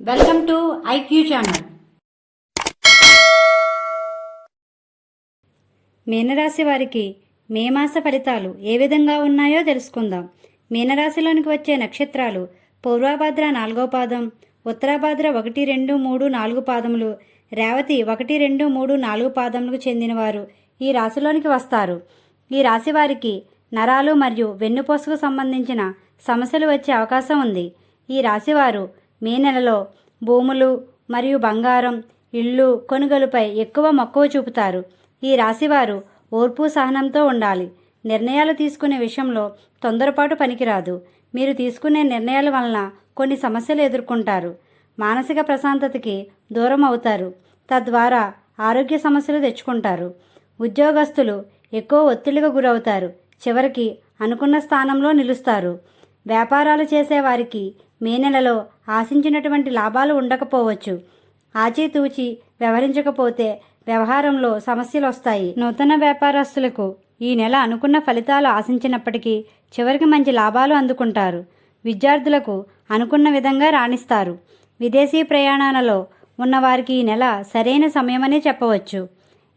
Welcome to IQ channel. మీనరాశి వారికి మే మాస ఫలితాలు ఏ విధంగా ఉన్నాయో తెలుసుకుందాం. మీనరాశిలోనికి వచ్చే నక్షత్రాలు పూర్వాభాద్ర నాలుగో పాదం ఉత్తరాభాద్ర ఒకటి రెండు మూడు నాలుగు పాదములు రేవతి ఒకటి రెండు మూడు నాలుగు పాదములకు చెందినవారు ఈ రాశిలోనికి వస్తారు. ఈ రాశి వారికి నరాలు మరియు వెన్నుపోసుకు సంబంధించిన సమస్యలు వచ్చే అవకాశం ఉంది. ఈ రాశివారు మే నెలలో భూములు మరియు బంగారం ఇళ్ళు కొనుగోలుపై ఎక్కువ మక్కువ చూపుతారు. ఈ రాశివారు ఓర్పు సహనంతో ఉండాలి. నిర్ణయాలు తీసుకునే విషయంలో తొందరపాటు పనికిరాదు. మీరు తీసుకునే నిర్ణయాల వలన కొన్ని సమస్యలు ఎదుర్కొంటారు. మానసిక ప్రశాంతతకి దూరం అవుతారు. తద్వారా ఆరోగ్య సమస్యలు తెచ్చుకుంటారు. ఉద్యోగస్తులు ఎక్కువ ఒత్తిడికి గురవుతారు. చివరికి అనుకున్న స్థానంలో నిలుస్తారు. వ్యాపారాలు చేసేవారికి మే నెలలో ఆశించినటువంటి లాభాలు ఉండకపోవచ్చు. ఆచితూచి వ్యవహరించకపోతే వ్యవహారంలో సమస్యలు వస్తాయి నూతన వ్యాపారస్తులకు ఈ నెల అనుకున్న ఫలితాలు ఆశించినప్పటికీ చివరికి మంచి లాభాలు అందుకుంటారు. విద్యార్థులకు అనుకున్న విధంగా రాణిస్తారు. విదేశీ ప్రయాణాలలో ఉన్నవారికి ఈ నెల సరైన సమయమనే చెప్పవచ్చు.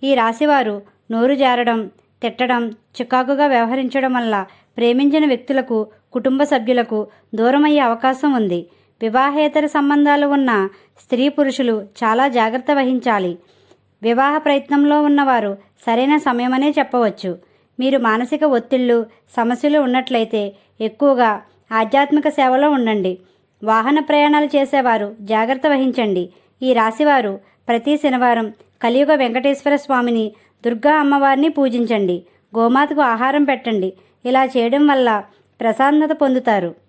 ఈ రాశివారు నోరు జారడం తిట్టడం చికాకుగా వ్యవహరించడం వల్ల ప్రేమించిన వ్యక్తులకు కుటుంబ సభ్యులకు దూరమయ్యే అవకాశం ఉంది. వివాహేతర సంబంధాలు ఉన్న స్త్రీ పురుషులు చాలా జాగ్రత్త వహించాలి. వివాహ ప్రయత్నంలో ఉన్నవారు సరైన సమయమనే చెప్పవచ్చు. మీరు మానసిక ఒత్తిళ్ళు సమస్యలు ఉన్నట్లయితే ఎక్కువగా ఆధ్యాత్మిక సేవలో ఉండండి. వాహన ప్రయాణాలు చేసేవారు జాగ్రత్త వహించండి. ఈ రాశివారు ప్రతి శనివారం కలియుగ వెంకటేశ్వర స్వామిని దుర్గా అమ్మవారిని పూజించండి. గోమాతకు ఆహారం పెట్టండి. ఇలా చేయడం వల్ల ప్రశాంతత పొందుతారు.